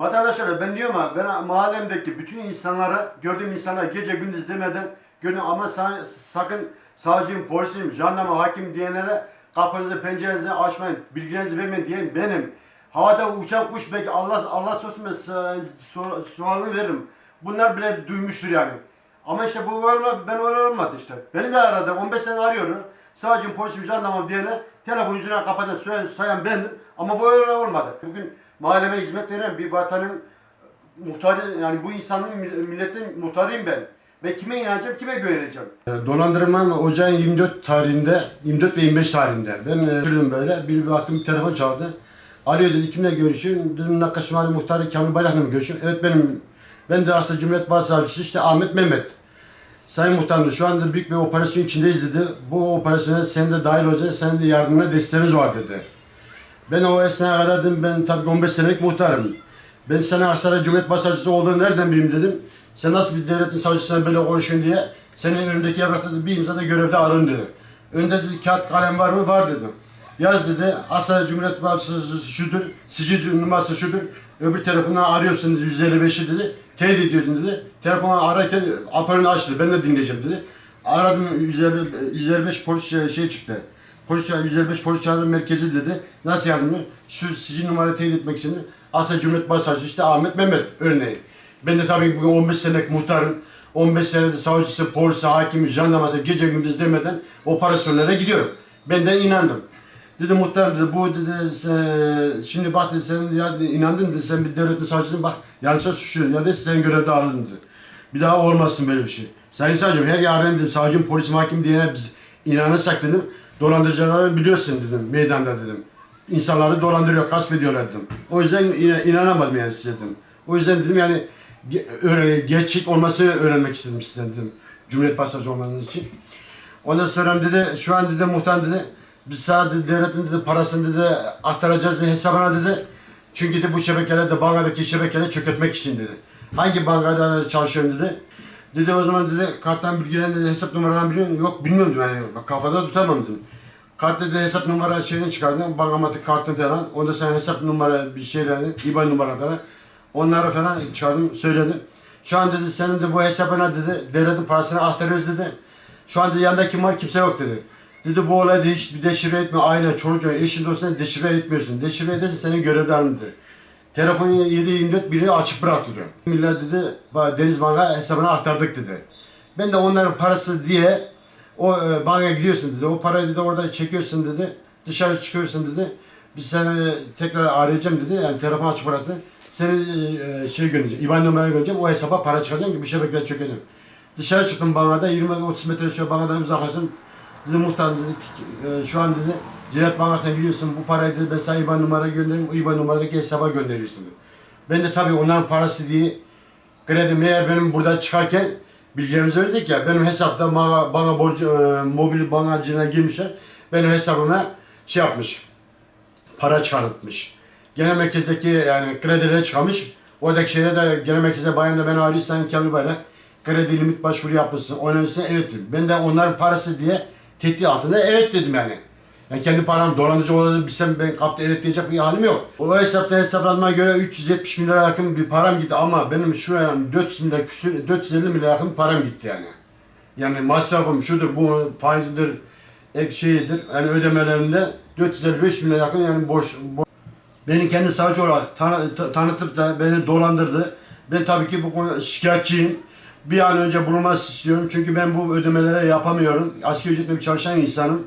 Vatandaşlara ben diyorum ha ben mahallemdeki bütün insanlara gördüğüm insanlara gece gündüz demeden gönül ama sa- sakın savcıyım, polisim, jandarma, hakim diyenlere kapınızı pencerenizi açmayın, bilgilerinizi vermeyin diyen benim. Havada uçan kuş belki Allah Allah sosun sualını veririm. Bunlar bile duymuştur yani. Ama işte bu öyle, ben öyle olmadı işte. Beni de aradı 15 sene arıyorum. Savcım, polisim, jandarma diyene telefon yüzüne kapatan sayan bendim. Ama bu öyle olmadı. Bugün mahalleme hizmet veren bir vatanın muhtarı yani bu insanın milletin muhtarıyım ben. Ve kime inanacağım, kime güveneceğim? Dolandırma ocağın 24 tarihinde, 24 ve 25 tarihinde. Ben e, böyle, bir, baktım bir telefon çaldı. Arıyor dedi, kimle görüşüyorum? Dedim Nakkaş Mahalle Muhtarı Kamil Bayrak'la mı görüşüyorum? Evet benim, ben de aslında Cumhuriyet Başsavcısı işte Ahmet Mehmet. Sayın Muhtarım şu anda büyük bir operasyon içindeyiz dedi. Bu operasyona sen de dahil olacaksın, senin de yardımına desteğimiz var dedi. Ben o esnaya kadar dedim ben tabii 15 senelik muhtarım. Ben sana Aksaray Cumhuriyet Başsavcısı olduğunu nereden bileyim dedim. Sen nasıl bir devletin savcısına böyle konuşuyorsun diye. Senin önündeki evrakta da bir imzada görevde alın dedi. Önde dedi kağıt kalem var mı? Var dedim. Yaz dedi. Aksaray Cumhuriyet Başsavcısı şudur. Sicil numarası şudur. Öbür telefondan arıyorsun dedi, 155'i dedi. Teyit ediyorsun dedi. Telefonu ararken aparını açtı. Ben de dinleyeceğim dedi. Aradım 150, 155 polis şey, şey çıktı. Polis çağrı- 155 polis çağrı merkezi dedi. Nasıl yardımcı? Şu sicil numara teyit etmek için. Asya Cumhuriyet Başsavcısı işte Ahmet Mehmet örneği. Ben de tabii bugün 15 senelik muhtarım. 15 senedir savcısı, polisi, hakimi, jandarması gece gündüz demeden operasyonlara gidiyorum. Ben de inandım. Dedi muhtar dedi bu dedi sen- şimdi bak dedi sen ya inandın dedi sen bir devletin savcısın bak yanlışa suçluyorsun ya dedi sen görevde alındın dedi. Bir daha olmasın böyle bir şey. Sayın savcım her yarın dedim savcım polisim hakim diyene biz inanırsak dedim dolandırıcıları biliyorsun dedim meydanda dedim. İnsanları dolandırıyor, gasp ediyorlar dedim. O yüzden ina- inanamadım yani size dedim. O yüzden dedim yani öyle gerçek olmasını öğrenmek istedim sizden dedim. Cumhuriyet Başsavcı olmanız için. Ondan sonra dedi şu an dedi muhtar dedi biz sana devletin dedi parasını dedi aktaracağız dedi, hesabına dedi. Çünkü de bu şebekeler de bankadaki şebekeleri çökertmek için dedi. Hangi bankada çalışıyorsun dedi. Dedi o zaman dedi karttan bilgilerini dedi, hesap numaralarını biliyor musun? Yok bilmiyorum dedim yani bak kafada tutamam dedim. Kart dedi hesap numara şeyini çıkardım. Bankamatik kartını falan. Onda sen hesap numara bir şeylerini, IBAN numara falan. Onları falan çıkardım söyledim. Şu an dedi senin de bu hesabına dedi devletin parasını aktarıyoruz dedi. Şu anda yanında kim var kimse yok dedi. Dedi bu olayda hiç bir deşifre etme. Aynen çocuğun eşin dostuna deşifre etmiyorsun. Deşifre edersen seni görevden dedi. Telefonu 7-24 biri açık bıraktırıyor. Millet dedi "Bak, Deniz Bank'a hesabına aktardık dedi. Ben de onların parası diye o e, bankaya gidiyorsun dedi. O parayı dedi orada çekiyorsun dedi. Dışarı çıkıyorsun dedi. Biz seni tekrar arayacağım dedi. Yani telefon açık bıraktı. Seni e, şey göndereceğim. IBAN numaranı göndereceğim. O hesaba para çıkacağım ki bir şebekeye çökeceğim. Dışarı çıktım bankada 20-30 metre şöyle bankadan uzaklaştım. Dedi muhtar dedi ki, e, şu an dedi Ziraat Bankası'na gidiyorsun bu parayı dedi ben sana IBAN numara göndereyim. O IBAN numaradaki hesaba gönderiyorsun dedi. Ben de tabii onların parası diye kredi meğer benim burada çıkarken bilgilerimizi verdik ya benim hesapta bana, bana borcu e, mobil bankacılığına girmişler. Benim hesabıma şey yapmış. Para çıkartmış. Genel merkezdeki yani kredilere çıkarmış. Oradaki şeyde de genel merkezde bayan da beni arıyor sen Kamil Bayrak kredi limit başvuru yapmışsın. İçin evet dedim. Ben de onların parası diye tehdit altında evet dedim yani. Yani kendi param dolandırıcı olduğunu bilsem ben kapta evet diyecek bir halim yok. O hesapta hesaplanma göre 370 milyara yakın bir param gitti ama benim şuraya 400 milyar küsür, 450 milyar yakın param gitti yani. Yani masrafım şudur bu faizidir ek şeyidir yani ödemelerinde 455 milyar yakın yani borç, borç Beni kendi savcı olarak tanı- ta- tanıtıp da beni dolandırdı. Ben tabii ki bu konuda şikayetçiyim. Bir an önce bulunması istiyorum çünkü ben bu ödemeleri yapamıyorum. Asgari ücretle çalışan insanım.